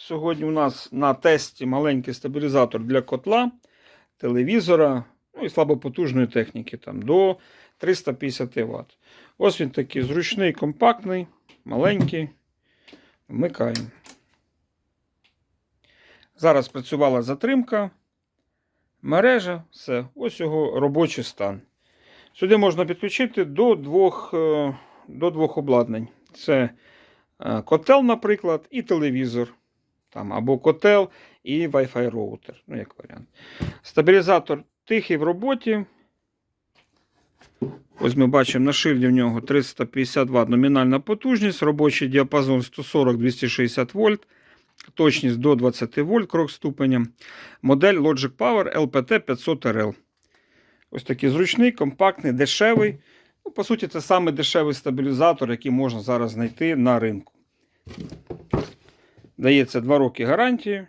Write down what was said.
Сьогодні у нас на тесті маленький стабілізатор для котла, телевізора, ну і слабопотужної техніки там, до 350 Вт. Ось він такий зручний, компактний, маленький. Вмикаємо. Зараз працювала затримка. Мережа, все, ось його робочий стан. Сюди можна підключити до двох, е, до двох обладнань. Це е, котел, наприклад, і телевізор. Там, або котел і Wi-Fi роутер, ну, як варіант. Стабілізатор тихий в роботі. Ось ми бачимо на шильді в нього 350 Вт номінальна потужність, робочий діапазон 140-260 вольт, точність до 20 вольт крок ступеня. Модель Logic Power LPT 500 RL. Ось такий зручний, компактний, дешевий. Ну, по суті, це саме дешевий стабілізатор, який можна зараз знайти на ринку. Дається 2 роки гарантії.